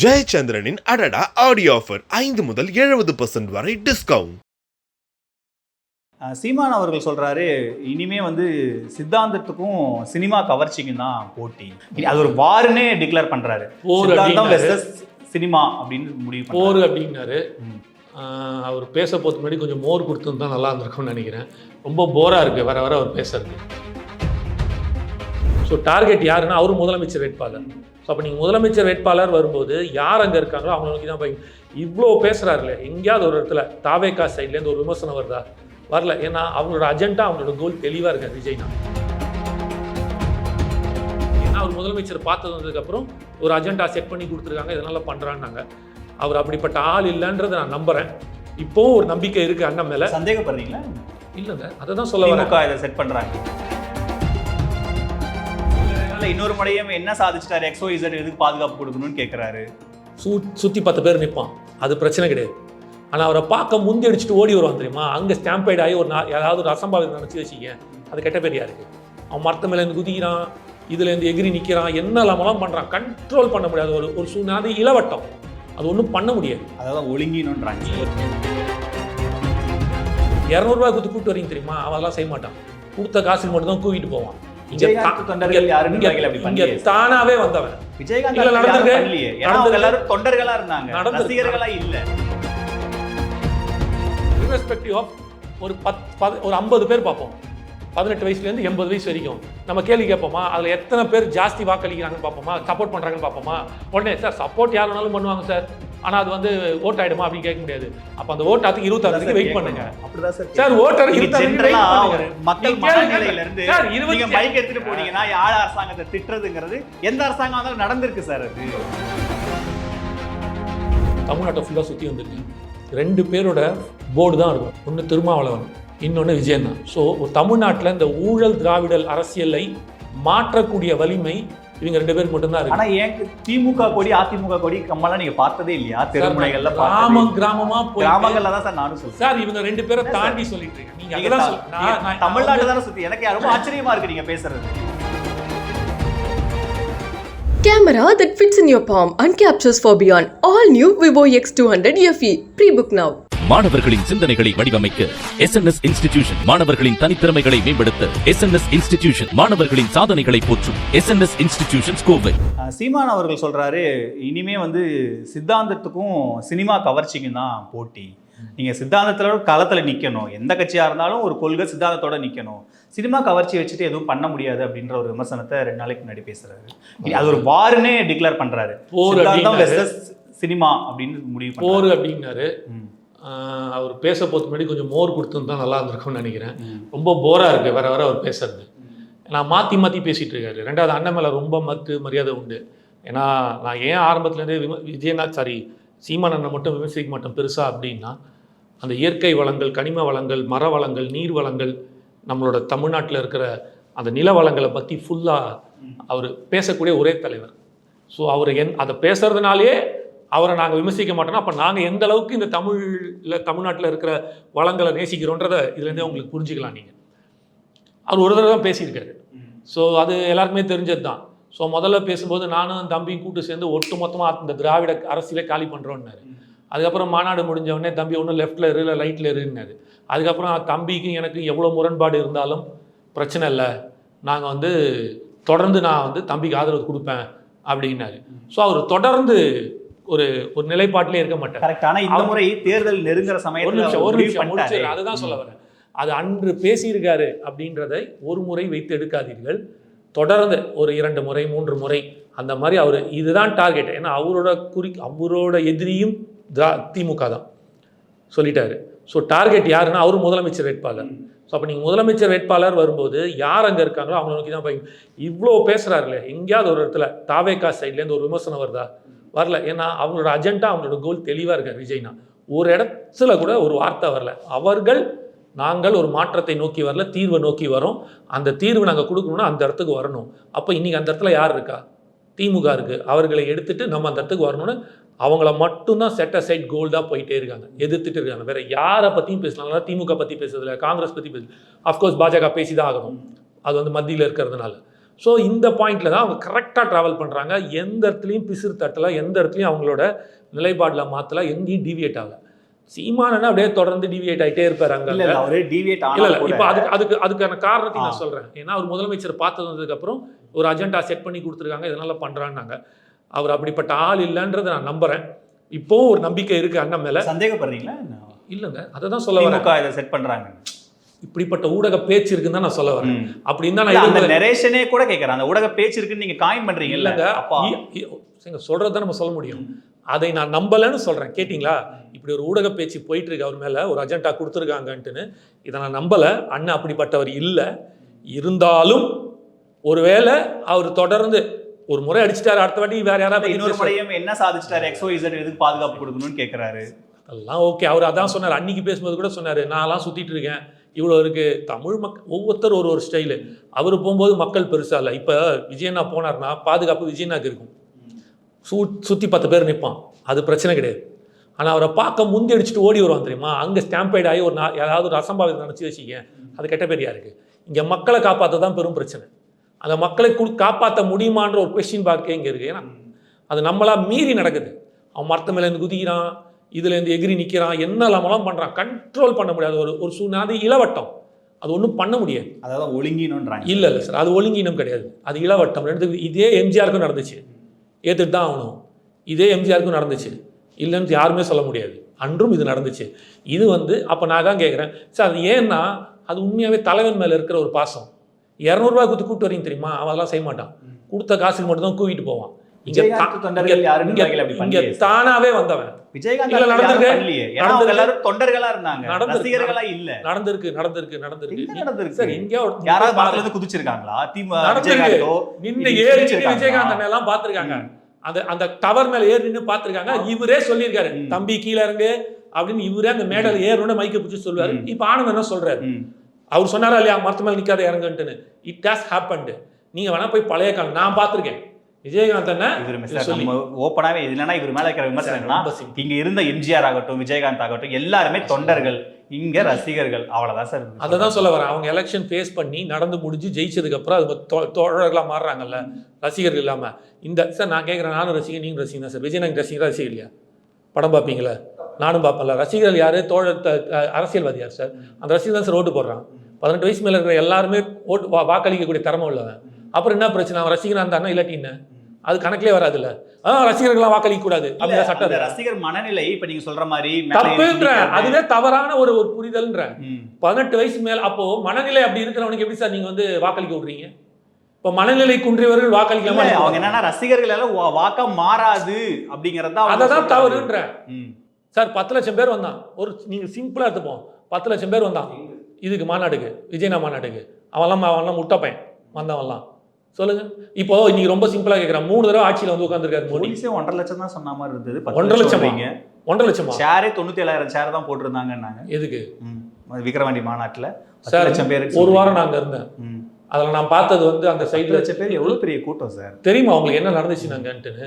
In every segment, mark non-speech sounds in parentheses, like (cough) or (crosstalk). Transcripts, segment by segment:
ஜெயச்சந்திரனின் அடடா audio offer ஐந்து முதல் எழுபது பர்சன்ட் வரை டிஸ்கவுண்ட் சீமான் அவர்கள் சொல்றாரு இனிமே வந்து சித்தாந்தத்துக்கும் சினிமா கவர்ச்சிக்கும் தான் போட்டி. அது ஒரு வாருன்னே டிக்ளேர். வெர்சஸ் சினிமா அப்படின்னு முடிவு போர் அப்படின்னாரு. அவர் பேச போகிறதுக்கு முன்னாடி கொஞ்சம் மோர் கொடுத்துருந்தா நல்லா இருந்திருக்கும்னு நினைக்கிறேன். ரொம்ப போராக இருக்குது வர வர அவர் பேசுறது ஸோ டார்கெட் யாருன்னா அவர் முதலமைச்சர் வேட்பாளர். ஸோ அப்போ நீங்கள் முதலமைச்சர் வேட்பாளர் வரும்போது யார் அங்கே இருக்காங்களோ அவங்கள நோக்கி தான் போய் இவ்வளோ பேசுகிறாருல எங்கேயாவது ஒரு இடத்துல தாவேக்கா சைட்லேருந்து ஒரு விமர்சனம் வருதா? வரல. ஏன்னா அவங்களோட அஜெண்டா அவங்களோட கோல் தெளிவாக இருக்காது விஜய்னா? ஏன்னா அவர் முதலமைச்சர் பார்த்து வந்ததுக்கப்புறம் ஒரு அஜெண்டா செட் பண்ணி கொடுத்துருக்காங்க. இதனால பண்ணுறான்னாங்க அவர் அப்படிப்பட்ட ஆள் இல்லைன்றதை நான் நம்புறேன். இப்போவும் ஒரு நம்பிக்கை இருக்கு அண்ணன் மேல. சந்தேகப்படுறீங்களா? இல்லைங்க. அதை தான் சொல்ல வரேன். திமுக இதை செட் பண்றாங்க. அதனால இன்னொரு முறையும் என்ன சாதிச்சிட்டாரு? எக்ஸோ இசட் எதுக்கு பாதுகாப்பு கொடுக்கணும்னு கேட்கிறாரு சூ சுற்றி பத்து பேர் நிற்பான் அது பிரச்சனை கிடையாது. ஆனால் அவரை பார்க்க முந்தி அடிச்சுட்டு ஓடி வருவான் தெரியுமா? அங்கே ஸ்டாம்பைட் ஆகி ஒரு ஏதாவது ஒரு அசம்பாவிதம் நினச்சி வச்சுக்க அது கெட்ட பேர் யாருக்கு அவன் மரத்து மேலே இருந்து குதிக்கிறான் இதுலேருந்து எகிரி நிற்கிறான் என்ன இல்லாமலாம் பண்ணுறான் கண்ட்ரோல் பண்ண முடியாது. ஒரு ஒரு சூழ்நிலை அது இளவட்டம். அது ஒன்றும் பண்ண முடியாது. அதாவது ஒழுங்கினுன்றாங்க. இரநூறுவா கொடுத்து கூப்பிட்டு வரீங்க தெரியுமா? அவன் அதெல்லாம் செய்ய மாட்டான். கொடுத்த காசுக்கு மட்டும் தான் கூவிட்டு போவான். தானாவே வந்தவன். விஜயகாந்த் நடந்திருக்கு. எல்லாரும் தொண்டர்களா இருந்தாங்க. ரசிகர்களா இல்ல. ஆஃப் ஒரு பத ஒரு ஐம்பது பேர் பார்ப்போம். பதினெட்டு வயசுலேருந்து எண்பது வயசு வரைக்கும். நம்ம கேள்வி கேட்போமா? அதில் எத்தனை பேர் ஜாஸ்தி வாக்களிக்கிறாங்கன்னு பார்ப்போமா? சப்போர்ட் பண்ணுறாங்கன்னு பார்ப்போமா? உடனே சார் சப்போர்ட் யார் வேணாலும் பண்ணுவாங்க சார். ஆனால் அது வந்து ஓட் ஆயிடுமா அப்படின்னு கேட்க முடியாது. அப்போ அந்த ஓட் அதுக்கு இருபத்தாறுக்கு வெயிட் பண்ணுங்க. அப்படிதான் சார் சார் ஓட்டர் பண்ணுங்க. மக்கள் நீங்க கேளுங்க. மனநிலையில இருந்து சார், நீங்க இருபத்தி- மைக் எடுத்துட்டு போனீங்கன்னா யாழ் அரசாங்கத்தை திட்டுறதுங்கிறது எந்த அரசாங்கம் வந்தாலும் நடந்திருக்கு சார் அது. தமிழ்நாட்டை ஃபுல்லாக சுற்றி வந்திருக்கேன் ரெண்டு பேரோட போர்டு தான் இருக்கும். ஒன்று திருமாவளவன் இன்னொன்று விஜயன் தான். ஸோ தமிழ்நாட்டில் இந்த ஊழல் திராவிடல் அரசியலை மாற்றக்கூடிய வலிமை இவங்க ரெண்டு பேருக்கு மட்டும்தான் இருக்கு ஆனா ஏன் திமுக கொடி அதிமுக கொடி கம்மலாம் நீங்க பார்த்ததே இல்லையா தெருமுனைகள்ல கிராமம் கிராமமா போய் கிராமங்கள்ல தான் சார் நானும் சொல்றேன் சார் இவங்க ரெண்டு பேரை தாண்டி சொல்லிட்டு இருக்கீங்க நீங்க நான்- தமிழ்நாட்டு தானே சுத்தி எனக்கு ரொம்ப ஆச்சரியமா இருக்கு நீங்க பேசுறது Camera that fits in your palm and captures for beyond. All new Vivo X200 FE. Pre-book now. மாணவர்களின் சிந்தனைகளை வடிவமைக்க எஸ் என் எஸ் இன்ஸ்டிடியூஷன் மாணவர்களின் தனித்திறமைகளை மேம்படுத்த எஸ் என் எஸ் இன்ஸ்டிடியூஷன் மாணவர்களின் சாதனைகளை போற்றும் S N S institution Kovai Seeman அவர்கள் சொல்றாரு இனிமே வந்து சித்தாந்தத்துக்கும் சினிமா கவர்ச்சிக்கும் தான் போட்டி. நீங்க சித்தாந்தத்துல களத்துல நிக்கணும். எந்த கட்சியா இருந்தாலும் ஒரு கொள்கை சித்தாந்தத்தோட நிக்கணும். சினிமா கவர்ச்சி வச்சுட்டு எதுவும் பண்ண முடியாது அப்படின்ற ஒரு விமர்சனத்தை ரெண்டு நாளைக்கு முன்னாடி பேசுறாரு. அது ஒரு வாருன்னே டிக்ளேர். வெர்சஸ் சினிமா அப்படின்னு முடிவு போர் அப்படின்னாரு. அவர் பேச போகிறதுக்கு முன்னாடி கொஞ்சம் மோர் கொடுத்துருந்தா நல்லா இருந்திருக்கும்னு நினைக்கிறேன். ரொம்ப போராக இருக்குது வர வர அவர் பேசுறது. நான் மாற்றி மாற்றி பேசிகிட்டு இருக்காரு. ரெண்டாவது அண்ணன் மேலே ரொம்ப மத்து மரியாதை உண்டு. ஏன்னா நான் ஏன் ஆரம்பத்துலேருந்தே விம விஜயநாத் சாரி சீமான் அண்ணன் மட்டும் விமர்சிக்க மாட்டேன் பெருசா அப்படின்னா அந்த இயற்கை வளங்கள் கனிம வளங்கள் மர வளங்கள் நீர் வளங்கள் நம்மளோட தமிழ்நாட்டில் இருக்கிற அந்த நில வளங்களை பற்றி ஃபுல்லாக அவர் பேசக்கூடிய ஒரே தலைவர். ஸோ அவர் என் அதை பேசுறதுனாலே அவரை நாங்கள் விமர்சிக்க மாட்டோம்னா அப்போ நாங்கள் எந்த அளவுக்கு இந்த தமிழில் தமிழ்நாட்டில் இருக்கிற வளங்களை நேசிக்கிறோன்றதை இதுலேருந்தே உங்களுக்கு புரிஞ்சுக்கலாம் நீங்கள் அவர் ஒரு தடவை தான் பேசியிருக்காரு. ஸோ அது எல்லாருக்குமே தெரிஞ்சது தான். ஸோ முதல்ல பேசும்போது நானும் தம்பியும் கூட்டு சேர்ந்து ஒட்டு மொத்தமாக இந்த திராவிட அரசியலை காலி பண்ணுறோன்னாரு அதுக்கப்புறம் மாநாடு முடிஞ்ச உடனே தம்பி ஒன்றும் லெஃப்ட்டில் இரு இல்லை ரைட்டில் இருன்னாரு. அதுக்கப்புறம் தம்பிக்கும் எனக்கு எவ்வளோ முரண்பாடு இருந்தாலும் பிரச்சனை இல்லை. நாங்கள் வந்து தொடர்ந்து நான் வந்து தம்பிக்கு ஆதரவு கொடுப்பேன் அப்படின்னாரு. ஸோ அவர் தொடர்ந்து ஒரு ஒரு நிலைப்பாட்டிலே இருக்க மாட்டார். கரெக்ட் இந்த முறை தேர்தல் நெருங்குற ஒரு சமயத்துல நிமிஷம் ஒரு நிமிஷம் அதுதான் சொல்ல வரேன். அது அன்று பேசியிருக்காரு அப்படின்றதை ஒரு முறை வைத்து எடுக்காதீர்கள். தொடர்ந்து ஒரு இரண்டு முறை மூன்று முறை அந்த மாதிரி அவர் இதுதான் டார்கெட் ஏன்னா அவரோட குறி அவரோட எதிரியும் திரா திமுக தான் சொல்லிட்டாரு. ஸோ டார்கெட் யாருன்னா அவர் முதலமைச்சர் வேட்பாளர். ஸோ அப்போ நீங்கள் முதலமைச்சர் வேட்பாளர் வரும்போது யார் அங்கே இருக்காங்களோ அவங்கள நோக்கி தான் போய் இவ்வளோ பேசுகிறாருல எங்கேயாவது ஒரு இடத்துல தாவேக்கா சைட்லேருந்து ஒரு விமர்சனம் வருதா? வரல. ஏன்னா அவங்களோட அஜெண்டா அவங்களோட கோல் தெளிவாக இருக்கார் விஜய்னா. ஒரு இடத்துல கூட ஒரு வார்த்தை வரல. அவர்கள் நாங்கள் ஒரு மாற்றத்தை நோக்கி வரல தீர்வை நோக்கி வரோம். அந்த தீர்வு நாங்கள் கொடுக்கணும்னா அந்த இடத்துக்கு வரணும். அப்போ இன்னைக்கு அந்த இடத்துல யார் இருக்கா? திமுக இருக்கு. அவர்களை எடுத்துட்டு நம்ம அந்த இடத்துக்கு வரணும்னு அவங்கள மட்டும்தான் செட் அசைட் கோல்டாக போயிட்டே இருக்காங்க. எதிர்த்துட்டு இருக்காங்க. வேற யாரை பற்றியும் பேசலாம். திமுக பற்றி பேசுறதில்ல. காங்கிரஸ் பற்றி பேசு அஃப்கோர்ஸ் பாஜக பேசி தான் ஆகணும். அது வந்து மத்தியில் இருக்கிறதுனால. ஸோ இந்த பாயிண்ட்ல தான் அவங்க கரெக்டாக ட்ராவல் பண்ணுறாங்க எந்த இடத்துலையும் பிசிறு தட்டல எந்த இடத்துலையும் அவங்களோட நிலைப்பாடில் மாற்றல எங்கேயும் டிவியேட் ஆகல. சீமானனா அப்படியே தொடர்ந்து டிவியேட் ஆகிட்டே இருப்பாரு அங்க. இல்ல அவரே டிவியேட் இல்ல இல்ல இப்போ அதுக்கு அதுக்கு அதுக்கான காரணத்தை. நான் சொல்றேன். ஏன்னா அவர் முதலமைச்சர் பார்த்து வந்ததுக்கு அப்புறம் ஒரு அஜெண்டா செட் பண்ணி கொடுத்துருக்காங்க இதனால பண்றான்னாங்க. அவர் அப்படிப்பட்ட ஆள் இல்லைன்றதை நான் நம்புறேன். இப்போவும் ஒரு நம்பிக்கை இருக்கு அண்ணன் மேல. சந்தேகப்படுறீங்களா? இல்லைங்க அதை தான் சொல்ல வரேன். திமுக இதை செட் பண்றாங்க இப்படிப்பட்ட ஊடக பேச்சு இருக்குன்னு தான் நான் சொல்ல வரேன். அப்படின்னு தான் அந்த நெரேஷனே கூட கேக்குறேன் அந்த ஊடக பேச்சு இருக்குன்னு நீங்க காயின் பண்றீங்க இல்லைங்க. சரிங்க, சொல்றதை நம்ம சொல்ல முடியும். அதை நான் நம்பலைன்னு சொல்றேன். கேட்டிங்களா? இப்படி ஒரு ஊடக பேச்சு போயிட்டு இருக்கு அவர் மேல. ஒரு அஜெண்டா கொடுத்துருக்காங்கன்ட்டுன்னு. இதை நான் நம்பல. அண்ணன் அப்படிப்பட்டவர் இல்லை. இருந்தாலும் ஒருவேளை அவர் தொடர்ந்து ஒரு முறை அடிச்சிட்டாரு அடுத்த வாட்டி வேற யாராவது இன்னொரு. முறையும் என்ன சாதிச்சிட்டாரு? எக்ஸோ இசட் எதுக்கு பாதுகாப்பு கொடுக்கணும்னு கேக்குறாரு. அதெல்லாம் ஓகே அவர் அதான் சொன்னார். அன்னைக்கு பேசும்போது கூட சொன்னாரு. நான்லாம் சுத்திட்டு இருக்கேன். இவ்வளோ இருக்குது தமிழ் மக் ஒவ்வொருத்தர் ஒரு ஒரு ஸ்டைலு அவர் போகும்போது மக்கள் பெருசாக இல்லை. இப்போ விஜயண்ணா போனார்னா பாதுகாப்பு விஜயண்ணாக்கு இருக்கும். சூ சுற்றி பத்து பேர் நிற்பான் அது பிரச்சனை கிடையாது. ஆனால் அவரை பார்க்க முந்தி அடிச்சுட்டு ஓடி வருவான் தெரியுமா? அங்கே ஸ்டாம்பைட் ஆகி ஒரு நா- ஏதாவது ஒரு அசம்பாவிதம் நினச்சி வச்சுக்க அது கெட்ட பெரியா இருக்குது இங்கே மக்களை காப்பாற்ற தான் பெரும் பிரச்சனை. அந்த மக்களை கு காப்பாற்ற முடியுமான்ற ஒரு கொஸ்டின் பார்க்கே இங்கே இருக்குது ஏன்னா அது நம்மளாக மீறி நடக்குது. அவன் மரத்து மேலேருந்து குதிக்கிறான். இதுல இருந்து எகிரி நிற்கிறான் என்ன இல்லாமலாம் பண்ணுறான் கண்ட்ரோல் பண்ண முடியாது. ஒரு ஒரு சூழ்நிலை. அது இளவட்டம். அது ஒன்றும் பண்ண முடியாது. அதாவது ஒழுங்கினுன்றாங்க. இல்லை இல்லை சார் அது ஒழுங்கீனம் கிடையாது. அது இளவட்டம். ரெண்டு இதே எம்ஜிஆருக்கும் நடந்துச்சு. ஏற்றுட்டு தான் ஆகணும். இதே எம்ஜிஆருக்கும் நடந்துச்சு. இல்லைன்னு யாருமே சொல்ல முடியாது. அன்றும் இது நடந்துச்சு. இது வந்து அப்போ நான் தான் கேட்குறேன் சார் அது ஏன்னா அது உண்மையாகவே தலைவன் மேலே இருக்கிற ஒரு பாசம். இரநூறுபா கொடுத்து கூட்டு வரீங்க தெரியுமா? அவன் அதெல்லாம் செய்ய மாட்டான். கொடுத்த காசுக்கு மட்டும் தான் கூவிட்டு போவான். தானாவே வந்தவன். விஜயகாந்த் தொண்டர்களா இருந்தாங்க. நடந்திருக்கு. ரசிகர்களா இல்ல. நடந்திருக்கு நடந்திருக்கு நடந்திருக்கு. எங்க நடந்திருக்கு? சார் எங்கேயோ ஒரு- யாராவது இருந்து குதிச்சிருக்காங்களா? திமுக நின்னு ஏறி? விஜயகாந்த் எல்லாம் பாத்துருக்காங்க அந்த அந்த டவர் மேல ஏறி நின்னு பாத்துருக்காங்க இவரே சொல்லியிருக்காரு. ம். தம்பி கீழ இறங்கு அப்படின்னு இவரே அந்த மேடையில ஏறணும்னு மைக்க பிடிச்சி சொல்லுவாரு. இப்ப ஆனந்த் என்ன சொல்றாரு. அவர் சொன்னாரா இல்லையா? மரத்து மேல நிக்காத இறங்குன்ட்டுன்னு. இட் ஹாஸ் ஹேப்பன்டு நீங்க வேணா போய் பழைய காலம் நான் பாத்திருக்கேன் விஜயகாந்த் அண்ணன் இவர் சொல்லி. நம்ம ஓப்பனாவே இது என்னன்னா இவர் மேல இருக்கிற simple. இங்க இருந்த எம்ஜிஆர் ஆகட்டும் விஜயகாந்த் ஆகட்டும் எல்லாருமே தொண்டர்கள் இங்க ரசிகர்கள் அவ்வளவுதான் சார். அதை தான் சொல்ல வரேன். அவங்க எலெக்ஷன் ஃபேஸ் பண்ணி நடந்து முடிஞ்சு ஜெயிச்சதுக்கு அப்புறம் அது தோ- தோழர்களா மாறுறாங்கல்ல ரசிகர்கள் இல்லாம. இந்த சார் நான் கேட்குறேன் நானும் ரசிகன் நீங்க ரசிகன் தான் சார். விஜய் நாங்கள் ரசிகரா ரசிகர் இல்லையா? படம் பார்ப்பீங்களா? நானும் பார்ப்பேன்ல. ரசிகர்கள் யாரு? தோழர் அரசியல்வாதி யார் சார்? அந்த ரசிகர் தான் சார் ஓட்டு போடுறான். பதினெட்டு வயசு மேல இருக்கிற எல்லாருமே ஓட்டு வாக்களிக்கக்கூடிய திறமை உள்ளவன். அப்புறம் என்ன பிரச்சனை? அவன் ரசிகனா இருந்தானா? இல்லாட்டி என்ன? அது கணக்கிலே வராதுல்ல. ஆ ரசிகர்கள்லாம் வாக்களிக்க கூடாது இல்ல, அப்படிதான் சட்டம். ரசிகர் மனநிலை இப்ப நீங்க சொல்ற மாதிரி தப்புன்ற. அதுவே தவறான ஒரு ஒரு புரிதல்ன்ற. பதினெட்டு வயசு மேல் அப்போ மனநிலை அப்படி இருக்கிறவனுக்கு எப்படி சார் நீங்க வந்து வாக்களிக்க விடுறீங்க? இப்போ மனநிலை குன்றியவர்கள் வாக்களிக்காம இல்ல, அவங்க என்னன்னா ரசிகர்கள் எல்லாம் வாக்கா மாறாது அப்படிங்கறத அவங்க அதை தான் சொல்றாங்க. தவறுன்ற. சார் பத்து லட்சம் பேர் வந்தான். ஒரு நீங்க சிம்பிளா எடுத்துப்போம். பத்து லட்சம் பேர் வந்தான். இதுக்கு மாநாடுக்கு. விஜயனா மாநாட்டுக்கு அவன்லாம் அவன்லாம் முட்டை பையன். வந்தவன்லாம். சொல்லுங்க. இப்போ இன்னைக்கு ரொம்ப சிம்பிளா கேட்குறேன் மூணு தடவை ஆட்சியில வந்து உட்காந்துருக்காரு போலீஸே ஒன்றரை லட்சம் தான் சொன்ன மாதிரி இருந்தது. ஒன்றரை லட்சமா? சொல்றீங்க. ஒன்றரை லட்சமா? ஷேரே தொண்ணூத்தி ஏழாயிரம் ஷேர் தான் போட்டிருந்தாங்கன்னாங்க. எதுக்கு? ம். விக்கிரவாண்டி மாநாட்டுல. சார் லட்சம் பேர் ஒரு வாரம் நான் அங்க இருந்தேன். அதுல நான் பார்த்தது வந்து அந்த சைடுல லட்சம் பேர் எவ்வளவு பெரிய கூட்டம் சார் தெரியுமா உங்களுக்கு என்ன நடந்துச்சு நாங்கன்ட்டுன்னு.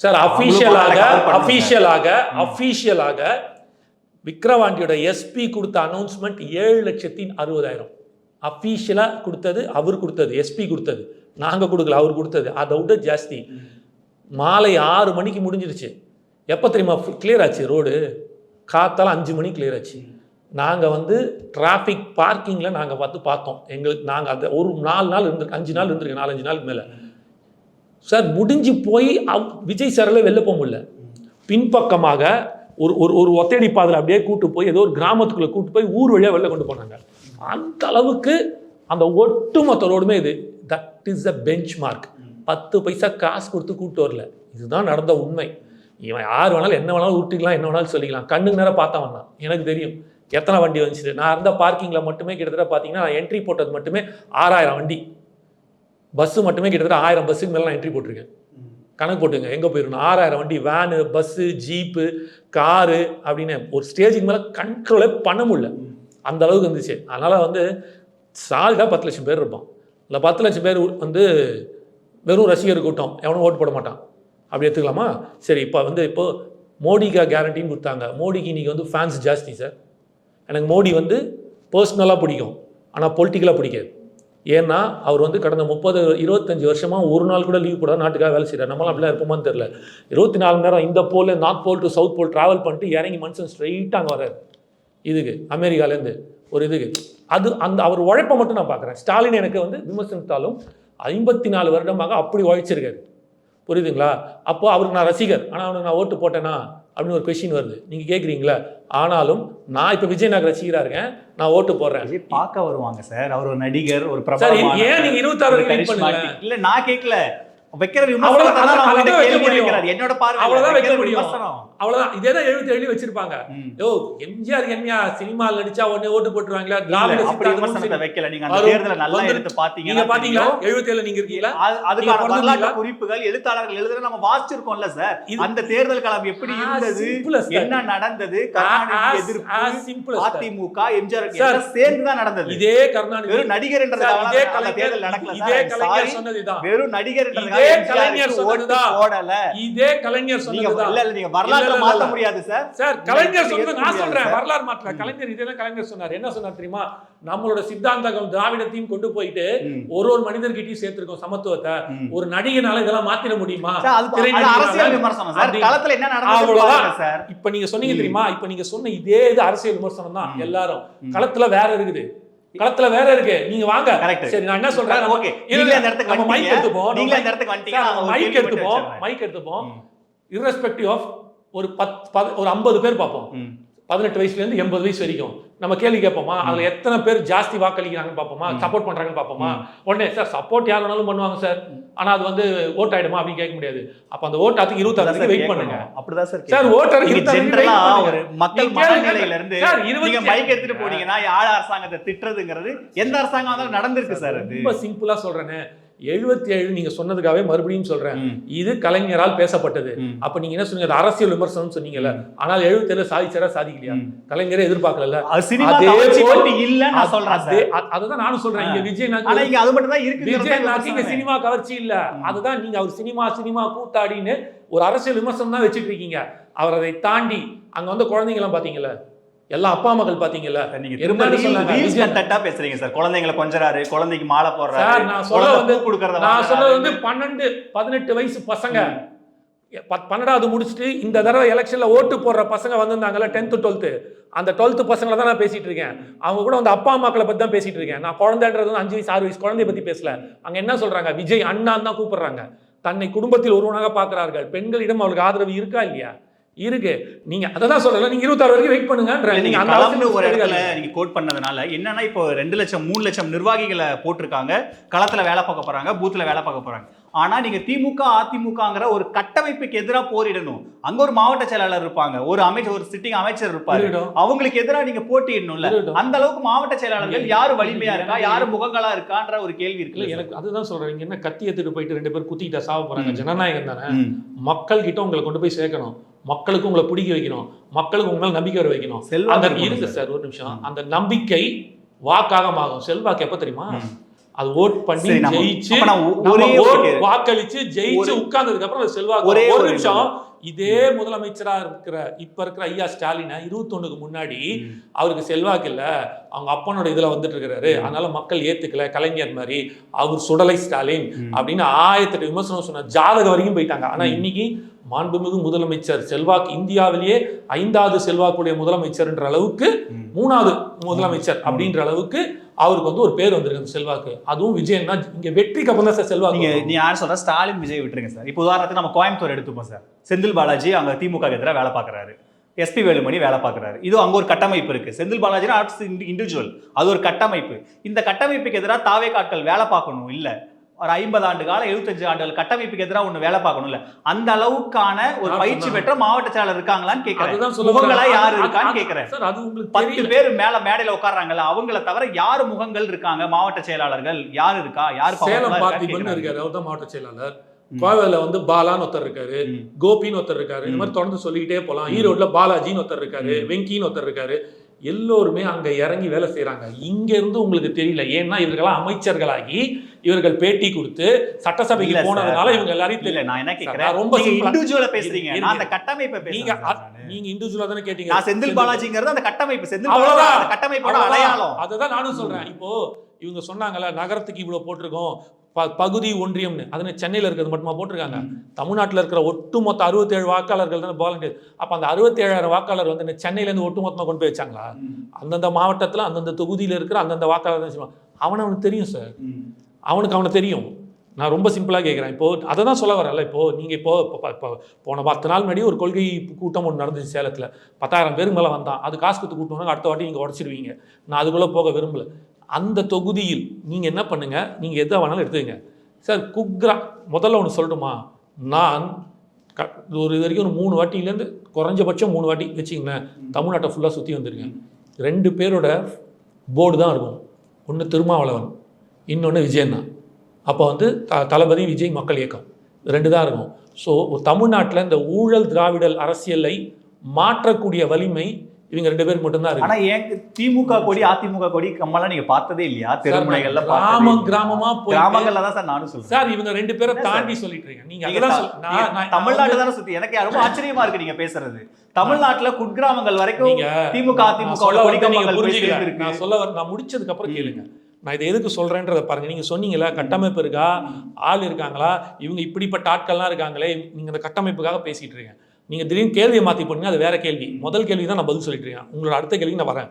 சார் அஃபீஷியலாக அஃபீஷியலாக. அஃபீஷியலாக விக்ரவாண்டியோட எஸ்பி கொடுத்த அனௌன்ஸ்மெண்ட் ஏழு லட்சத்தி அறுபதாயிரம். அஃபீஷியலாக கொடுத்தது அவர் கொடுத்தது எஸ்பி கொடுத்தது. நாங்கள் கொடுக்கல அவர் கொடுத்தது. அதை விட ஜாஸ்தி. மாலை ஆறு மணிக்கு முடிஞ்சிருச்சு. எப்போ தெரியுமா? கிளியர் ஆச்சு ரோடு. காத்தால அஞ்சு மணிக்கு கிளியர் ஆச்சு. நாங்கள் வந்து டிராஃபிக் பார்க்கிங்கில் நாங்கள் பார்த்து பார்த்தோம். எங்களுக்கு நாங்கள் அந்த ஒரு நாலு நாள் இருந்திருக்கு அஞ்சு நாள் இருந்திருக்கு நாலஞ்சு நாள் மேலே. சார் முடிஞ்சு போய் அவ்- விஜய் சாரில் வெளில போக முடியல. பின்பக்கமாக ஒரு ஒரு ஒரு ஒத்தையடி பாதையில் அப்படியே கூட்டு போய் ஏதோ ஒரு கிராமத்துக்குள்ளே கூட்டு போய் ஊர் வழியாக வெளில கொண்டு போனாங்க. அந்த அளவுக்கு அந்த ஒட்டுமொத்த ரோடுமே இது. That is a benchmark பத்து பைசா காசு கொடுத்து கூப்பிட்டு வரல. இதுதான் நடந்த உண்மை. இவன் யார் வேணாலும் என்ன வேணாலும் உருட்டிக்கலாம் என்ன வேணாலும் சொல்லிக்கலாம். கண்ணுக்கு நேரம் பார்த்தா வந்தான் எனக்கு தெரியும். எத்தனை வண்டி வந்துச்சு? நான் இருந்த பார்க்கிங்கில் மட்டுமே கிட்டத்தட்ட பார்த்தீங்கன்னா நான் என்ட்ரி போட்டது மட்டுமே ஆறாயிரம் வண்டி. பஸ்ஸு மட்டுமே கிட்டத்தட்ட ஆயிரம் பஸ்ஸுக்கு மேலே நான் என்ட்ரி போட்டிருக்கேன். கணக்கு போட்டுங்க எங்கே போயிருக்கணும்? ஆறாயிரம் வண்டி வேனு பஸ்ஸு ஜீப்பு காரு அப்படின்னு. ஒரு ஸ்டேஜுக்கு மேலே கண்ட்ரோலே பண்ண முடியல. அந்த அளவுக்கு இருந்துச்சு அதனால் வந்து சால்டாக பத்து லட்சம் பேர் இருப்பான். இல்லை பத்து லட்சம் பேர் வந்து வெறும் ரசிகர் கூட்டம் எவனும் ஓட்டு போட மாட்டான். அப்படி எடுத்துக்கலாமா? சரி இப்போ வந்து இப்போது மோடிக்கா கேரண்டின்னு கொடுத்தாங்க. மோடிக்கு இன்றைக்கி வந்து ஃபேன்ஸ் ஜாஸ்தி சார் எனக்கு மோடி வந்து பர்சனலாக பிடிக்கும். ஆனால் பொலிட்டிக்கலாக பிடிக்காது. ஏன்னா அவர் வந்து கடந்த முப்பது இருபத்தஞ்சி வருஷமாக ஒரு நாள் கூட லீவ் போட நாட்டுக்காக வேலை செய்கிறார் நம்மளாம் அப்படிலாம் இருப்போமான்னு தெரில இருபத்தி நாலு மணி நேரம் இந்த pole north pole to south pole travel பண்ணிட்டு இறங்கி மனுஷன் ஸ்ட்ரைட்டாக அங்கே வர்றார். இதுக்கு அமெரிக்காலேருந்து ஒரு இதுக்கு அது அந்த அவர் உழைப்பை மட்டும் நான் பார்க்குறேன். ஸ்டாலின் எனக்கு வந்து விமர்சனத்தாலும் ஐம்பத்தி நாலு வருடமாக அப்படி உழைச்சிருக்காரு. புரியுதுங்களா? அப்போ அவருக்கு நான் ரசிகர். ஆனால் அவனுக்கு நான் ஓட்டு போட்டேனா? அப்படின்னு ஒரு கொஷின் வருது. நீங்கள் கேட்குறீங்களா ஆனாலும் நான் இப்போ விஜய் நகர் ரசிகராக இருக்கேன். நான் ஓட்டு போடுறேன். பார்க்க வருவாங்க சார். அவர் ஒரு நடிகர் ஒரு சார் பிரபலமான ஏன் நீங்க இருபத்தாறு. இல்ல நான் கேட்கல வைக்கிற அவ்வளவுதான், விமர்சனம் அதான் அவங்கள்ட்ட வைக்க கேள்வி முடியும். வைக்கிறாரு. என்னோட பார்வை அவ்வளவுதான் வைக்க வைக்கிற முடியும். விமர்சனம். அவ்வளவுதான் இதே தான் எழுபத்தி ஏழு வச்சிருப்பாங்க ம். யோ எம்ஜிஆர் என்னையா சினிமாவில் நடிச்சா உடனே ஓட்டு போட்டுருவாங்களா இல்ல, திராவிட அப்படி சித்தாந்தமும் விமர்சனத்தை சரி. வைக்கல நீங்க அந்த வரும். தேர்தலை நல்லா வந்து- எடுத்து நீங்க பாத்தீங்கன்னா பாத்தீங்களா தெரியும். எழுபத்தி ஏழு நீங்க இருக்கீங்களா அது- அதுக்கான நீங்க வரலாற்று பிறந்தீங்களா? குறிப்புகள் எழுத்தாளர்கள் எழுதுற நம்ம வாசிச்சிருக்கோம்ல சார் அந்த தேர்தல் களம் எப்படி இருந்தது. என்ன நடந்தது கருணாநிதி எதிர்ப்பு. அதிமுக எம்ஜிஆர் சேர்ந்து தான் நடந்தது இதே கருணாநிதி நடிகர் என்றதுக்காக தேர்தல் நடக்கல இதே கலைஞர். சொன்னதுதான் வெறும் நடிகர் இதே கலைஞர் சொன்னதுதான். போடல இதே கலைஞர் சொன்னதுதான் இல்ல இல்ல நீங்க இல்ல, மாத்த. முடியாது சார் சார் கலைஞர் சொன்னது நான் சொல்றேன். வரலாறு மாற்றல கலைஞர் இதே தான் கலைஞர் சொன்னார் என்ன சொன்னார் தெரியுமா நம்மளோட சித்தாந்தகம் திராவிடத்தையும் கொண்டு போயிட்டு. ஒரு ஒரு மனிதர்கிட்டயும் சேர்த்திருக்கோம் சமத்துவத்தை. ஒரு நடிகனால இதெல்லாம் மாத்திர முடியுமா அது? அரசியல் விமர்சனம் சார் களத்துல என்ன நடந்தது சார் இப்ப நீங்க சொன்னீங்க. தெரியுமா இப்ப நீங்க சொன்ன இதே இது அரசியல் விமர்சனம் தான். எல்லாரும். களத்துல வேற இருக்குது களத்துல வேற இருக்கு. நீங்க வாங்க. சரி நான் என்ன சொல்றேன்? ஓகே இல்ல, இந்த இடத்துக்கு நம்ம மைக் எடுத்துப்போம். நீங்களே இந்த இடத்துக்கு வந்துட்டீங்க. மைக் எடுத்துப்போம். மைக் எடுத்துப்போம். irrespective ஆஃப் ஒரு பத் ஒரு ஐம்பது பேர் பார்ப்போம். பதினெட்டு வயசுல இருந்து எண்பது வயசு வரைக்கும். நம்ம கேள்வி கேட்போமா? அதுல எத்தனை பேர் ஜாஸ்தி வாக்களிக்கிறாங்கன்னு பார்ப்போமா. சப்போர்ட் பண்றாங்கன்னு பார்ப்போமா. உடனே சார் சப்போர்ட் யார் வேணாலும் பண்ணுவாங்க சார். ஆனா அது வந்து ஓட் ஆயிடுமா? அப்படின்னு கேட்க முடியாது. அப்ப அந்த ஓட் அதுக்கு இருபத்தாறு வெயிட் பண்ணுங்க. அப்படிதான் சார் சார். ஓட்டர் ஜென்ரலா. ஒரு மக்கள். மனநிலையில இருந்து சார், நீங்க மைக் எடுத்துட்டு போனீங்கன்னா யாழ அரசாங்கத்தை திட்டுறதுங்கிறது எந்த அரசாங்கம் நடந்திருக்கு சார் அது. ரொம்ப சிம்பிளா சொல்றேனே. எழுபத்தி ஏழு நீங்க சொன்னதுக்காகவே மறுபடியும் சொல்றேன். இது கலைஞரால் பேசப்பட்டது. அப்ப நீங்க என்ன சொன்னீங்க? அது அரசியல் விமர்சனம் சொன்னீங்கல்ல. ஆனால் எழுபத்தி ஏழு சாதிச்சாரா சாதிக்கலையா. கலைஞரே எதிர்பார்க்கல இல்ல நான் சொல்றேன் அதுதான் நானும் சொல்றேன். இங்க விஜய் ஆனா நாக்கு இங்க அது மட்டும் தான் இருக்கு விஜய் நாக்கு இங்க சினிமா கவர்ச்சி இல்ல. அதுதான் நீங்க அவர் சினிமா சினிமா கூத்தாடின்னு ஒரு அரசியல் விமர்சனம் தான் வச்சுட்டு இருக்கீங்க அவர் அதை தாண்டி அங்க வந்து குழந்தைங்களாம் பாத்தீங்கல்ல? எல்லா அப்பா மகள் பாத்தீங்கல்ல? நீங்க விஜய் கண்டென்ட்டா பேசுறீங்க சார். குழந்தைங்களை கொஞ்சறாரு குழந்தைக்கு மாலை போடுறாரு நான் சொல்ல வந்து கொடுக்கறத நான். சொன்னது வந்து பன்னெண்டு பதினெட்டு வயசு பசங்க. பன்னெண்டாவது முடிச்சுட்டு இந்த தடவை எலெக்ஷன்ல ஓட்டு போடுற பசங்க வந்திருந்தாங்கல்ல டென்த்து டுவெல்த்து அந்த டுவெல்த்து பசங்களை தான் நான் பேசிட்டு இருக்கேன். அவங்க கூட வந்து அப்பா அம்மாக்களை பத்தி தான் பேசிட்டு இருக்கேன். நான் குழந்தைன்றது வந்து அஞ்சு வயசு ஆறு வயசு குழந்தைய பத்தி பேசல. அங்க என்ன சொல்றாங்க? விஜய் அண்ணான்னு தான் கூப்பிடுறாங்க. தன்னை குடும்பத்தில் ஒருவனாக பார்க்கிறார்கள். பெண்களிடம் அவளுக்கு ஆதரவு இருக்கா இல்லையா? இருக்கு. நீங்க அதை தான் சொல்லல. நீங்க இருபத்தாறு வரைக்கும் வெயிட் பண்ணுங்கன்ற இல்ல, நீங்க அந்த ஒரு இடத்துல. நீங்க கோட் பண்ணதுனால என்னன்னா இப்போ ரெண்டு லட்சம் மூணு லட்சம் நிர்வாகிகளை போட்டிருக்காங்க. களத்துல வேலை பார்க்க போறாங்க பூத்துல வேலை பார்க்க போறாங்க. ஆனா நீங்க திமுக அதிமுகங்கிற ஒரு கட்டமைப்புக்கு எதிராக போரிடணும். அங்க ஒரு மாவட்ட செயலாளர் இருப்பாங்க. ஒரு அமைச்சர் ஒரு சிட்டிங் அமைச்சர் இருப்பாரு. அவங்களுக்கு எதிராக நீங்க போட்டியிடணும்ல. அந்த அளவுக்கு மாவட்ட செயலாளர்கள் யாரு வலிமையா இருக்கா யாரு முகங்களா இருக்கான்ற ஒரு கேள்வி இருக்குல்ல எனக்கு அதுதான் சொல்றேன். இங்க என்ன கத்தி எடுத்துட்டு போயிட்டு ரெண்டு பேர் குத்திட்டா சாவ போறாங்க. ஜனநாயகம் தானே. மக்கள் கிட்ட உங்களை கொண்டு போய் சேர்க்கணும். மக்களுக்கு உங்களை பிடிக்க வைக்கணும் மக்களுக்கு உங்க மேல நம்பிக்கை வர வைக்கணும் அந்த இருக்கு சார். ஒரு நிமிஷம். அந்த நம்பிக்கை வாக்காக மாறும் செல்வாக்கு எப்ப தெரியுமா. அது ஓட் பண்ணி ஜெயிச்சு. வாக்களிச்சு ஜெயிச்சு உட்கார்ந்ததுக்கு அப்புறம் செல்வாக்கு ஒரு நிமிஷம் இதே முதலமைச்சரா இருக்கிற இப்ப இருக்கிற ஐயா ஸ்டாலினை இருபத்தொன்னுக்கு முன்னாடி. அவருக்கு செல்வாக்கு இல்ல அவங்க அப்பனோட இதுல வந்துட்டு இருக்கிறாரு அதனால மக்கள் ஏத்துக்கல கலைஞர் மாதிரி அவர் சுடலை ஸ்டாலின். அப்படின்னு ஆயிரத்தெட்டு விமர்சனம் சொன்ன ஜாதக வரைக்கும் போயிட்டாங்க ஆனா ம். இன்னைக்கு மாண்புமிகு முதலமைச்சர் செல்வாக்கு இந்தியாவிலேயே ஐந்தாவது செல்வாக்குடைய முதலமைச்சர்ன்ற அளவுக்கு. மூணாவது முதலமைச்சர் அப்படின்ற அளவுக்கு அவருக்கு வந்து ஒரு பேர் வந்திருக்கு அந்த செல்வாக்கு. அதுவும் விஜயன்னா இங்க வெற்றிக்கு அப்புறம் தான் சார் செல்வாக்கு நீங்க வரும். நீ யார் சொல்ற? ஸ்டாலின் விஜய் விட்டுருங்க சார். இப்போ உதாரணத்துக்கு நம்ம கோயம்புத்தூர் எடுத்துப்போம் சார். செந்தில் பாலாஜி அங்க திமுக எதிராக வேலை பார்க்கறாரு. எஸ்பி வேலுமணி வேலை பார்க்கறாரு. இது அங்க ஒரு கட்டமைப்பு இருக்கு. செந்தில் பாலாஜி ஆர்ட்ஸ் இண்டிவிஜுவல் அது ஒரு கட்டமைப்பு. இந்த கட்டமைப்புக்கு எதிராக தாவே காட்கள் வேலை பார்க்கணும் இல்ல. ஒரு ஐம்பது ஆண்டு கால எழுபத்தஞ்சு ஆண்டுகள் கட்டமைப்புக்கு எதிராக ஒண்ணு வேலை பார்க்கணும் இல்ல அந்த அளவுக்கான ஒரு பயிற்சி. பெற்ற மாவட்ட செயலர் இருக்காங்களான்னு கேட்கறேன் முகங்களா. யாரு இருக்கான்னு கேட்கறேன் சார் அது உங்களுக்கு பத்து பேர் மேல மேடையில உட்கார்றாங்கல்ல அவங்கள தவிர யாரு முகங்கள் இருக்காங்க மாவட்ட செயலாளர்கள்? யார் இருக்கா? யார் சேலம் பார்த்திபன் இருக்காரு அவர் தான் மாவட்ட செயலாளர். கோவையில வந்து பாலான்னு ஒருத்தர் இருக்காரு. கோபின்னு ஒருத்தர் இருக்காரு. இந்த. மாதிரி தொடர்ந்து சொல்லிக்கிட்டே போலாம். ஈரோட்ல பாலாஜின்னு ஒருத்தர் இருக்காரு. வெங்கின்னு ஒருத்தர் இருக்காரு. எல்லோருமே அங்க இறங்கி வேலை செய்றாங்க. இங்க இருந்து உங்களுக்கு தெரியல. ஏன்னா இவர்களாம் அமைச்சர்களாகி இவர்கள் பேட்டி கொடுத்து சட்டசபைக்கு போனதுனால. இவங்க எல்லாரையும் தெரியும் நான் என்ன நான் ரொம்ப இண்டிவிஜுவலா பேசுறீங்க. நான் அந்த கட்டமைப்பை நீங்க. நீங்க இண்டிவிஜுவலா தானே கேட்டீங்க? நான் செந்தில் பாலாஜிங்கிறது அந்த கட்டமைப்பு. செந்தில் பாலாஜி அவ்வளவுதான். அந்த கட்டமைப்போட. அடையாளம். அததான் நானும் சொல்றேன். இப்போ இவங்க சொன்னாங்கல்ல நகரத்துக்கு இவ்வளவு போட்டிருக்கோம். பகுதி ஒன்றியம்னு. அதுல சென்னையில இருக்கிறது மட்டுமா போட்டிருக்காங்க? தமிழ்நாட்டுல இருக்கிற ஒட்டுமொத்த அறுபத்தேழு வாக்காளர்கள் தானே வாலண்டியர் அப்ப அந்த அறுபத்தேழாயிரம் வாக்காளர் வந்து இந்த சென்னையில இருந்து ஒட்டுமொத்தமா கொண்டு போய் வச்சாங்களா? அந்தந்த மாவட்டத்துல அந்தந்த தொகுதியில இருக்கிற அந்தந்த வாக்காளர் தான். அவனை அவனுக்கு தெரியும் சார். அவனுக்கு அவனை தெரியும். நான் ரொம்ப சிம்பிளாக கேட்குறேன் இப்போது அதை தான் சொல்ல வரல இப்போது நீங்கள் இப்போது இப்போ- போன பத்து நாள் முன்னாடி ஒரு கொள்கை கூட்டம் ஒன்று நடந்துச்சு சேலத்தில். பத்தாயிரம் பேருக்கு மேலே வந்தான். அது காசு கொடுத்து கூட்டணும் அடுத்த வாட்டி நீங்கள் உடச்சிருவீங்க நான் அதுக்குள்ளே போக விரும்பலை. அந்த தொகுதியில் நீங்கள் என்ன பண்ணுங்கள் நீங்கள் எதை வேணாலும் எடுத்துக்கங்க. சார் குக்ரா முதல்ல ஒன்று சொல்லட்டுமா? நான் க ஒரு இது வரைக்கும் ஒரு மூணு வாட்டிலேருந்து குறைஞ்சபட்சம் மூணு வாட்டி வச்சிங்களேன் தமிழ்நாட்டை ஃபுல்லாக சுற்றி வந்திருக்கேன். ரெண்டு பேரோட போர்டு தான் இருக்கும். ஒன்று திருமாவளவன். இன்னொன்று விஜயண்ணா அப்போ வந்து த தளபதி விஜய் மக்கள் இயக்கம். ரெண்டு தான் இருக்கும். ஸோ தமிழ்நாட்டில் இந்த ஊழல் திராவிடல் அரசியலை மாற்றக்கூடிய வலிமை இவங்க ரெண்டு பேருக்கு மட்டும்தான் இருக்கு. ஆனா ஏன் திமுக கொடி அதிமுக கொடி கம்மலாம் நீங்க பார்த்ததே இல்லையா? தெருமுனைகள்ல கிராமம் கிராமமா போய் கிராமங்கள்ல தான் சார் நானும் சொல்றேன். சார் இவங்க ரெண்டு பேரை? தாண்டி சொல்லிட்டு இருக்கீங்க நீங்க அதெல்லாம் தமிழ்நாடு தானே சுத்தி எனக்கு ரொம்ப ஆச்சரியமா இருக்கு நீங்க பேசுறது. தமிழ்நாட்டுல குட்கிராமங்கள் வரைக்கும் நீங்க திமுக அதிமுக நீங்க. நான் சொல்ல நான் முடிச்சதுக்கு அப்புறம் கேளுங்க. நான் இதை எதுக்கு சொல்கிறேன்றதை பாருங்கள் நீங்கள் சொன்னீங்களா கட்டமைப்பு இருக்கா? ஆள் இருக்காங்களா? இவங்க இப்படிப்பட்ட ஆட்கள்லாம் இருக்காங்களே நீங்கள் இந்த கட்டமைப்புக்காக பேசிகிட்டு இருக்கீங்க நீங்கள் திடீர்னு கேள்வியை மாற்றி போனீங்க அது வேற கேள்வி. முதல் கேள்வி தான் நான் பதில் சொல்லிட்டு இருக்கேன். உங்களோட அடுத்த கேள்விக்கு நான் வரேன்.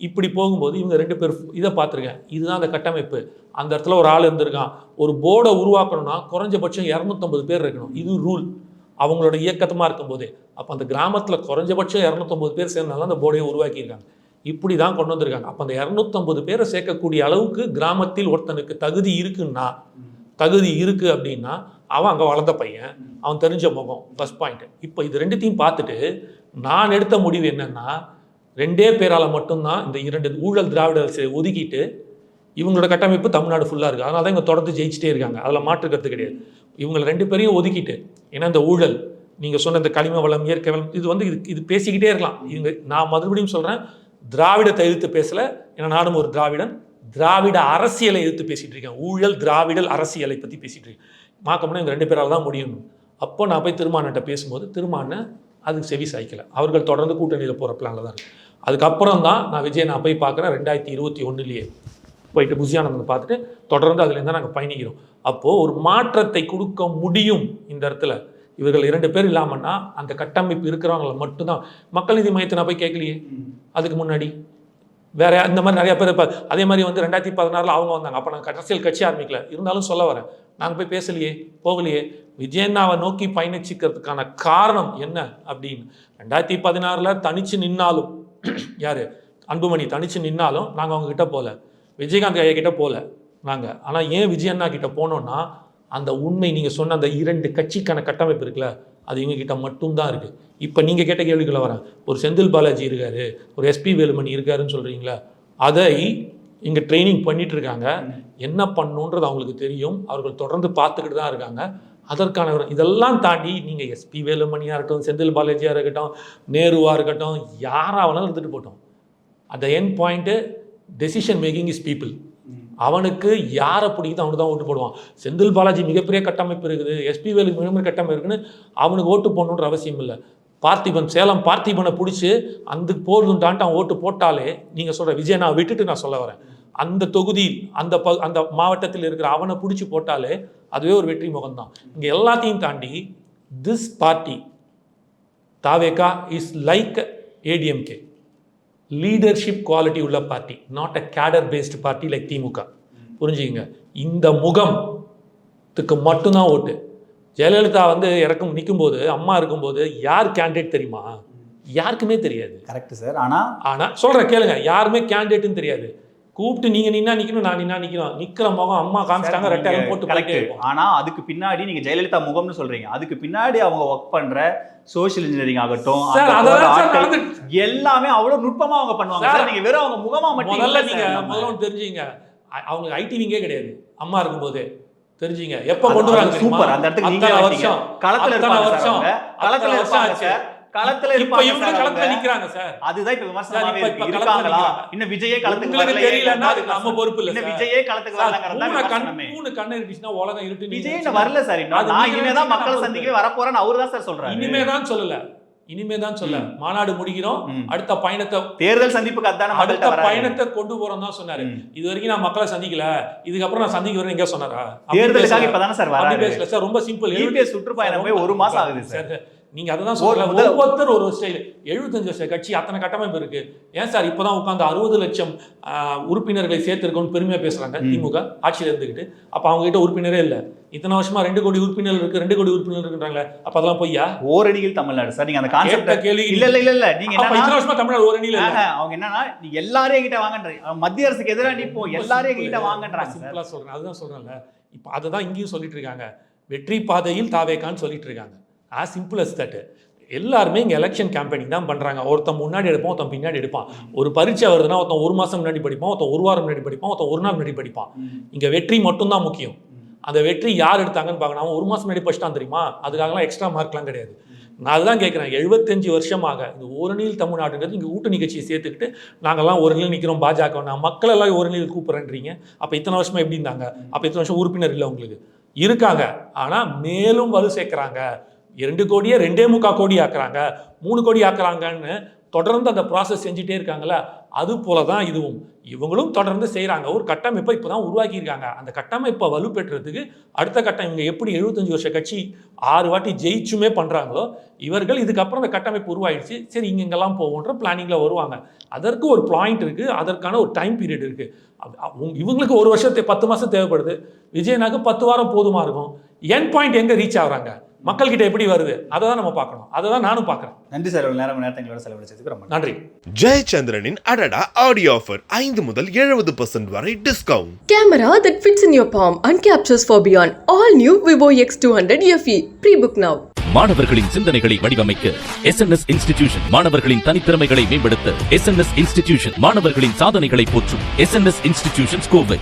இப்படி போகும்போது இவங்க ரெண்டு பேர் இதை பார்த்துருக்கேன் இதுதான் அந்த கட்டமைப்பு. அந்த இடத்துல ஒரு ஆள் இருந்திருக்கான். ஒரு போர்டை உருவாக்கணும்னா குறைஞ்சபட்சம் இரநூத்தம்பது பேர் இருக்கணும். இது ரூல். அவங்களோட இயக்கத்தமாக இருக்கும்போதே. அப்போ அந்த கிராமத்தில் குறைஞ்சபட்சம் இரநூத்தம்பது பேர் சேர்ந்தாலும் அந்த போர்டையை உருவாக்கியிருக்காங்க. இப்படி தான் கொண்டு வந்திருக்காங்க. அப்போ அந்த இரநூத்தம்பது பேரை சேர்க்கக்கூடிய அளவுக்கு கிராமத்தில் ஒருத்தனுக்கு தகுதி இருக்குன்னா தகுதி இருக்குது அப்படின்னா அவன் அங்கே வளர்ந்த பையன் அவன் தெரிஞ்ச முகம் ஃபஸ்ட் பாயிண்ட் இப்போ இது ரெண்டுத்தையும் பார்த்துட்டு நான் எடுத்த முடிவு என்னென்னா ரெண்டே பேரால் மட்டும்தான் இந்த இரண்டு ஊழல் திராவிட ஒதுக்கிட்டு இவங்களோட கட்டமைப்பு தமிழ்நாடு ஃபுல்லாக இருக்குது அதனால தான் இங்கே தொடர்ந்து ஜெயிச்சிட்டே இருக்காங்க. அதில் மாற்றுக்கிறது கிடையாது. இவங்களை ரெண்டு பேரையும் ஒதுக்கிட்டு ஏன்னா இந்த ஊழல் நீங்கள் சொன்ன இந்த களிம வளம் இயற்கை வளம் இது வந்து இது இது பேசிக்கிட்டே இருக்கலாம். இவங்க நான் மறுபடியும் சொல்கிறேன் திராவிடத்தை எதிர்த்து பேசல. ஏன்னா நானும் ஒரு திராவிடன். திராவிட அரசியலை எதிர்த்து பேசிட்டு இருக்கேன். ஊழல் திராவிடல் அரசியலை பற்றி பேசிட்டு இருக்கேன். மாக்கம்னா இவங்க ரெண்டு பேரால் தான் முடியும். அப்போ நான் போய் திருமானட்ட பேசும்போது திருமான அதுக்கு செவி சாய்க்கல. அவர்கள் தொடர்ந்து கூட்டணியில் போகிற பிளானில் தான் இருக்கு. அதுக்கப்புறம் தான் நான் விஜய் நான் போய் பார்க்குறேன் ரெண்டாயிரத்தி இருபத்தி ஒன்றுலேயே போயிட்டு புஷியானந்தனை பார்த்துட்டு தொடர்ந்து அதுலேருந்து நாங்கள் பயணிக்கிறோம். அப்போது ஒரு மாற்றத்தை கொடுக்க முடியும் இந்த இடத்துல. இவர்கள் இரண்டு பேர் இல்லாமன்னா அந்த கட்டமைப்பு இருக்கிறவங்கள மட்டும்தான். மக்கள் நீதி மையத்தை நான் போய் கேட்கலையே. அதுக்கு முன்னாடி. வேற இந்த மாதிரி நிறைய பேர் இப்போ அதே மாதிரி வந்து ரெண்டாயிரத்தி பதினாறில் அவங்க வந்தாங்க. அப்போ நாங்கள் அரசியல் கட்சி ஆரம்பிக்கல. இருந்தாலும் சொல்ல வரேன். நாங்கள் போய் பேசலையே போகலையே. விஜயண்ணாவை நோக்கி பயணிச்சுக்கிறதுக்கான காரணம் என்ன அப்படின்னு. ரெண்டாயிரத்தி பதினாறில் தனிச்சு நின்னாலும் (clears throat) யார்? அன்புமணி தனிச்சு நின்னாலும் நாங்கள் அவங்க கிட்ட போகல. விஜயகாந்த் ஐயா கிட்ட போகல. நாங்கள் ஆனால் ஏன் விஜயண்ணா கிட்ட போனோம்னா அந்த உண்மை நீங்கள் சொன்ன அந்த இரண்டு கட்சிக்கான கட்டமைப்பு இருக்குல்ல அது இவங்ககிட்ட மட்டும்தான் இருக்குது இப்போ நீங்கள் கேட்ட கேள்விக்குள்ள வரேன். ஒரு செந்தில் பாலாஜி இருக்கார் ஒரு எஸ்பி வேலுமணி இருக்காருன்னு சொல்கிறீங்களா அதை இங்கே ட்ரைனிங் பண்ணிட்டு இருக்காங்க. என்ன பண்ணணுன்றது அவங்களுக்கு தெரியும். அவர்கள் தொடர்ந்து பார்த்துக்கிட்டு தான் இருக்காங்க. அதற்கான ஒரு- இதெல்லாம் தாண்டி நீங்கள் எஸ்பி வேலுமணியாக இருக்கட்டும் செந்தில் பாலாஜியாக இருக்கட்டும் நேருவாக இருக்கட்டும் யாராக வேணாலும் இருந்துட்டு போட்டோம் the end point decision making is people அவனுக்கு யாரை பிடிக்குதோ அவனுக்கு தான் ஓட்டு போடுவான். செந்தில் பாலாஜி மிகப்பெரிய கட்டமைப்பு இருக்குது. எஸ்பி வேலு மிகப்பெரிய கட்டமைப்பு இருக்குன்னு அவனுக்கு ஓட்டு போடணுன்ற அவசியம் இல்லை. பார்த்திபன் சேலம் பார்த்திபனை பிடிச்சி அந்த போடுதான்ட்டு அவன் ஓட்டு போட்டாலே நீங்கள் சொல்கிற விஜய் நான் விட்டுட்டு நான் சொல்ல வரேன். அந்த தொகுதியில் அந்த ப அந்த மாவட்டத்தில் இருக்கிற அவனை பிடிச்சி போட்டாலே அதுவே ஒரு வெற்றி முகம்தான். இங்கே எல்லாத்தையும் தாண்டி this party TVK is like ADMK leadership quality உள்ள party not a cadre based party like DMK. புரிஞ்சுக்கங்க? இந்த முகத்துக்கு மட்டும்தான் ஓட்டு. ஜெயலலிதா வந்து இறக்கும் நிற்கும்போது அம்மா இருக்கும்போது யார் கேண்டிடேட் தெரியுமா? யாருக்குமே தெரியாது. கரெக்ட் சார் ஆனா ஆனால் சொல்கிறேன் கேளுங்க. யாருமே கேண்டிடேட்னு தெரியாது. கூப்பிட்டு நீங்கள் நின்னா நிற்கணும் நான் நின்னா நிற்கணும் நிற்கிற முகம் அம்மா காமிச்சிட்டாங்க ரெட்டாயிரம் போட்டு இருப்போம் ஆனா அதுக்கு பின்னாடி நீங்க ஜெயலலிதா முகம்னு சொல்றீங்க. அதுக்கு பின்னாடி அவங்க ஒர்க் பண்ற சோஷியல் இன்ஜினியரிங் ஆகட்டும் எல்லாமே அவ்வளவு நுட்பமா அவங்க பண்ணுவாங்க. சார், நீங்க வெறும் அவங்க முகமா மட்டும் முதல்ல இல்ல நீங்க. முதல்ல தெரிஞ்சுங்க. அ- அவங்க ஐடிவிங்கே கிடையாது. அம்மா இருக்கும்போதே. தெரிஞ்சுங்க. எப்ப கொண்டு வராங்க? சூப்பர் அந்த இடத்துக்கு நீங்க. வருஷம். களத்துல இருப்பாங்க வருஷம். களத்துல வருஷம் ஆச்சு. களத்துல இப்ப இவங்க களத்துல. நிக்கிறாங்க சார். அதுதான் இப்ப விமர்சனமாவே இருக்கு. இருக்காங்களா? இன்னும் விஜயே களத்துக்கு வரலையே. தெரியலன்னா அது நம்ம பொறுப்பு இல்ல சார். விஜயே களத்துக்கு வரலங்கிறது தான் பூனை கண் விமர்சனமே. பூனை கண்ணு இருந்துச்சுன்னா உலகம் இருட்டு விஜய் இன்னும் வரல சார் இன்னும். நான் இனிமே தான் மக்களை சந்திக்கவே வரப்போறேன்னு அவரு தான் சார் சொல்றாரு. இனிமே தான் சொல்லல. இனிமே தான் சொல்ல. மாநாடு முடிக்கிறோம். அடுத்த பயணத்தை தேர்தல் சந்திப்புக்கு அதான அடுத்த. பயணத்தை கொண்டு போறோம் தான் சொன்னாரு. இது வரைக்கும் நான் மக்களை சந்திக்கல. இதுக்கப்புறம் நான் சந்திக்க வரேன் எங்க சொன்னாரா? தேர்தலுக்காக. இப்பதானே சார் வராரு. பேசல. சார் ரொம்ப சிம்பிள் சுற்றுப்பயணம் போய் ஒரு மாசம் ஆகுது சார். நீங்க அததான் ஒரு சொல்றீங்க முதல்- ஒவ்வொருத்தர் ஒரு ஸ்டைல். எழுபத்தஞ்சு வருஷ கட்சி அத்தனை கட்டமைப்பு இருக்கு. ஏன் சார் இப்பதான் உட்காந்து அறுபது லட்சம் உறுப்பினர்களை சேர்த்திருக்கோம்னு பெருமையா பேசுறாங்க. திமுக ஆட்சியில இருந்துகிட்டு. அப்ப அவங்க கிட்ட உறுப்பினரே இல்ல. இத்தனை வருஷமா ரெண்டு கோடி உறுப்பினர் இருக்கு ரெண்டு கோடி உறுப்பினர் இருக்குன்றாங்களே அப்ப அதெல்லாம் பொய்யா? ஓரணியில் தமிழ்நாடு. சார் நீங்க அந்த கேட்ட கான்செப்ட் கேள்வி இல்ல இல்ல இல்ல இல்ல. நீங்க இத்தனை வருஷமா தமிழ்நாடு இல்ல. ஆஹா, அவங்க என்னன்னா நீங்க எல்லாரும் என்கிட்ட வாங்கன்ற மத்திய அரசுக்கு எதிராக நிப்போம் எல்லாரும் என்கிட்ட வாங்கன்றாங்க சிம்பிளா சொல்றேன். அதுதான் சொல்றேன்ல. இப்போ அதை தான் இங்கேயும் சொல்லிட்டு இருக்காங்க. வெற்றி பாதையில் தாவேக்கான்னு சொல்லிட்டு இருக்காங்க. ஆஸ் சிம்பிள் அஸ் தட் எல்லாருமே இங்கே எலெக்ஷன் கேம்பெயினிங் தான் பண்ணுறாங்க ஒருத்தன் முன்னாடி எடுப்பான் ஒருத்தன் பின்னாடி எடுப்பான். ஒரு பரீட்சை வருதுன்னா ஒருத்தன் ஒரு மாதம் முன்னாடி படிப்பான் ஒருத்தன் ஒரு வாரம் முன்னாடி படிப்பான் ஒருத்தன் ஒரு நாள் முன்னாடி படிப்பான். இங்கே வெற்றி மட்டும்தான் முக்கியம். அந்த வெற்றி யார் எடுத்தாங்கன்னு பார்க்கணும். அவன் ஒரு மாதம் முன்னாடி படிச்சிட்டான் தெரியுமா? அதுக்காகலாம் எக்ஸ்ட்ரா மார்க்லாம் கிடையாது. நான் அதுதான் கேட்குறேன் எழுபத்தஞ்சு வருஷமாக இந்த ஓரணியில் தமிழ்நாடுங்கிறது இங்கே ஊட்டு நிகழ்ச்சியை சேர்த்துக்கிட்டு நாங்கள்லாம் ஒரு நிலையில் நிற்கிறோம் பாஜக நான் மக்கள் எல்லாம் ஒரு நிலையில் கூப்பிட்றேன்றீங்க. அப்போ இத்தனை வருஷமா எப்படி இருந்தாங்க? அப்போ இத்தனை வருஷம் உறுப்பினர் இல்லை உங்களுக்கு. இருக்காங்க. ஆனால் மேலும் வலு சேர்க்குறாங்க. இரண்டு கோடியே ரெண்டே முக்கால் கோடி ஆக்குறாங்க மூணு கோடி ஆக்குறாங்கன்னு தொடர்ந்து அந்த ப்ராசஸ் செஞ்சுட்டே இருக்காங்கள அது போல தான் இதுவும். இவங்களும் தொடர்ந்து செய்கிறாங்க ஒரு கட்டமைப்பை இப்போ தான் உருவாக்கியிருக்காங்க. அந்த கட்டமைப்பை வலுப்பெற்றதுக்கு அடுத்த கட்டம் இவங்க எப்படி எழுபத்தஞ்சு வருஷ கட்சி ஆறு வாட்டி ஜெயிச்சுமே பண்ணுறாங்களோ இவர்கள் இதுக்கப்புறம் அந்த கட்டமைப்பு உருவாயிடுச்சு சரி இங்கெங்கெல்லாம் போவோன்ற பிளானிங்கில் வருவாங்க. அதற்கு ஒரு பாயிண்ட் இருக்குது அதற்கான ஒரு டைம் பீரியட் இருக்குது இவங்களுக்கு ஒரு வருஷத்தை பத்து மாதம் தேவைப்படுது. விஜயனாக்கு பத்து வாரம் போதுமா இருக்கும்? என் பாயிண்ட் எங்கே ரீச் ஆகுறாங்க? மக்கள்கிட்ட எப்படி வருது அதை தான் நம்ம பார்க்கணும் அதை தான் நானும் பார்க்குறேன் நன்றி சார் நேரம் நேரத்தங்களோட செலவழிச்சதுக்கு ரொம்ப நன்றி. ஜெயச்சந்திரனின் அடடா ஆடியோ ஆஃபர் ஐந்து முதல் எழுபது பர்சன்ட் வரை discount Camera that fits in your palm and captures for beyond. All new Vivo X200 FE. Pre-book now. மாணவர்களின் சிந்தனைகளை வடிவமைக்க எஸ் இன்ஸ்டிடியூஷன் மாணவர்களின் தனித்திறமைகளை மேம்படுத்த எஸ் இன்ஸ்டிடியூஷன் மாணவர்களின் சாதனைகளை போற்றும் எஸ் இன்ஸ்டிடியூஷன் கோவை